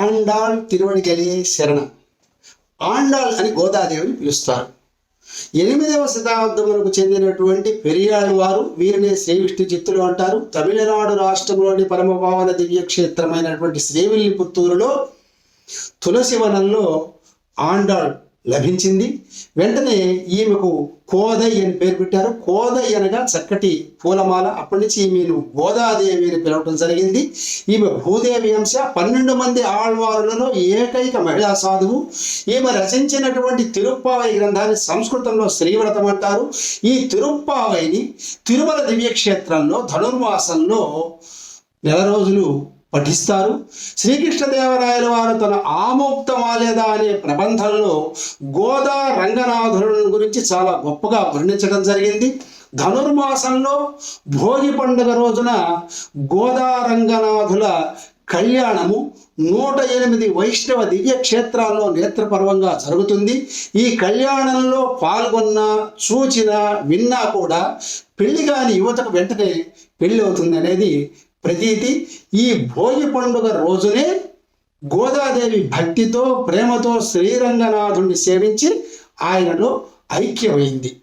ఆండాల్ తిరువడిగలిగే శరణ. ఆండాల్ అని గోదాదేవిని పిలుస్తారు. ఎనిమిదవ శతాబ్దములకు చెందినటువంటి పెరియాళ్ వారు వీరిని శ్రీ విష్ణు చిత్తులు అంటారు. తమిళనాడు రాష్ట్రంలోని పరమభావన దివ్యక్షేత్రమైనటువంటి శ్రీవిల్లిపుత్తూరులో తులసివనంలో ఆండాళ్ లభించింది. వెంటనే ఈమెకు కోదై అని పేరు పెట్టారు. కోదై అనగా చక్కటి పూలమాల. అప్పటి నుంచి ఈమెను గోదాదేవి అని పిలవటం జరిగింది. ఈమె భూదేవి అంశ. పన్నెండు మంది ఆళ్వారులలో ఏకైక మహిళా సాధువు. ఈమె రచించినటువంటి తిరుప్పావై గ్రంథాన్ని సంస్కృతంలో శ్రీవ్రతం అంటారు. ఈ తిరుప్పావైని తిరుమల దివ్యక్షేత్రంలో ధనుర్మాసంలో నెల రోజులు పఠిస్తారు. శ్రీకృష్ణదేవరాయల వారు తన ఆమోక్తమాలేదా అనే ప్రబంధంలో గోదా రంగనాథులను గురించి చాలా గొప్పగా వర్ణించడం జరిగింది. ధనుర్మాసంలో భోగి పండుగ రోజున గోదా రంగనాథుల కళ్యాణము నూట ఎనిమిది వైష్ణవ దివ్య క్షేత్రాల్లో నేత్రపర్వంగా జరుగుతుంది. ఈ కళ్యాణంలో పాల్గొన్న చూచిన విన్నా కూడా పెళ్ళి కాని యువతకు వెంటనే పెళ్ళి అవుతుంది అనేది ప్రతీతి ఈ భోగి పండుగ రోజునే గోదాదేవి భక్తితో ప్రేమతో శ్రీరంగనాథుణ్ణి సేవించి ఆయనలో ఐక్యమైంది.